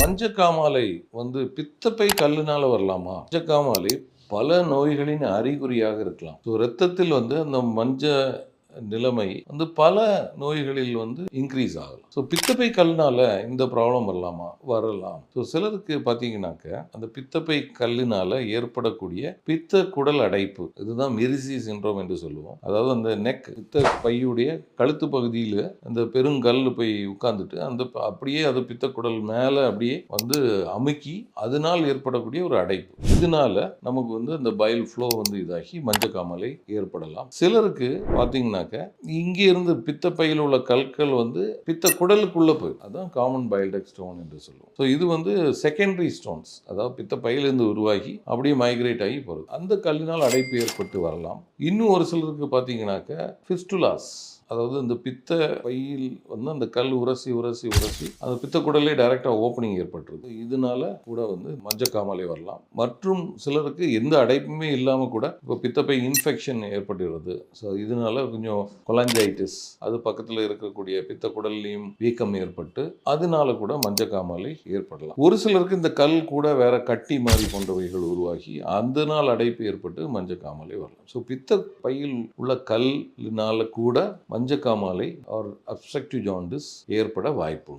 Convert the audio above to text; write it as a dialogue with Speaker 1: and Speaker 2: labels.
Speaker 1: மஞ்சக்காமாலை வந்து பித்தப்பை கல்லுனால வரலாமா? மஞ்சக்காமாலை பல நோய்களின் அறிகுறியாக இருக்கலாம். ஸோ ரத்தத்தில் வந்து அந்த மஞ்ச நிலைமை வந்து பல நோய்களில் வந்து இன்க்ரீஸ் ஆகலாம். ஸோ பித்தப்பை கல்லுனால இந்த ப்ராப்ளம் வரலாமா வரலாம். ஸோ சிலருக்கு பார்த்தீங்கன்னாக்க அந்த பித்தப்பை கல்லினால ஏற்படக்கூடிய பித்த குடல் அடைப்பு இதுதான் மெரிசி சின்ரோம் என்று சொல்லுவோம். அதாவது அந்த நெக் பித்த பையுடைய கழுத்து பகுதியில் அந்த பெருங்கல் போய் உட்கார்ந்துட்டு அந்த ப- அப்படியே அது பித்த குடல் மேலே அப்படியே வந்து அமுக்கி அதனால் ஏற்படக்கூடிய ஒரு அடைப்பு. இதனால நமக்கு வந்து அந்த பயல் ஃப்ளோ வந்து இதாகி மஞ்சக்காமலை ஏற்படலாம். சிலருக்கு பார்த்தீங்கன்னாக்க இங்கே இருந்து பித்த பையில் உள்ள கற்கள் வந்து பித்த குடலுக்குள்ளே போய் அதான் காமன் பயல்டெக் ஸ்டோன் என்று சொல்லுவோம். ஸோ இது வந்து செகண்டரி ஸ்டோன்ஸ் அதாவது பித்த பையிலிருந்து உருவாகி அப்படியே மைக்ரேட் ஆகி போகிறது. அந்த கல்லினால் அடைப்பு ஏற்பட்டு வரலாம். இன்னும் ஒரு சிலருக்கு பார்த்தீங்கன்னாக்க ஃபிஸ்டுலாஸ் அதாவது இந்த பித்த பையில் வந்து அந்த கல் உரசி உரசி உரசி அந்த பித்த குடலே டைரெக்டாக ஓப்பனிங் ஏற்பட்டுருது. இதனால கூட வந்து மஞ்சக்காமலை வரலாம். மற்றும் சிலருக்கு எந்த அடைப்புமே இல்லாமல் கூட இப்போ பித்தப்பை இன்ஃபெக்ஷன் ஏற்பட்டுகிறது ஸோ இதனால கொஞ்சம் கொலாஞ்சைட்டிஸ் அது பக்கத்தில் இருக்கக்கூடிய பித்த குடல்லையும் வீக்கம் ஏற்பட்டு அதனால கூட மஞ்சக்காமலை ஏற்படலாம். ஒரு சிலருக்கு இந்த கல் கூட வேற கட்டி மாதிரி போன்றவைகள் உருவாகி அந்த நாள் அடைப்பு ஏற்பட்டு மஞ்சக்காமலை வரலாம். ஸோ பித்த பையில் உள்ள கல்லினால கூட மஞ்சக்காமாலை ஆர் அப்ஸ்ட்ரக்டிவ் ஜாண்டிஸ் ஏற்பட வாய்ப்பு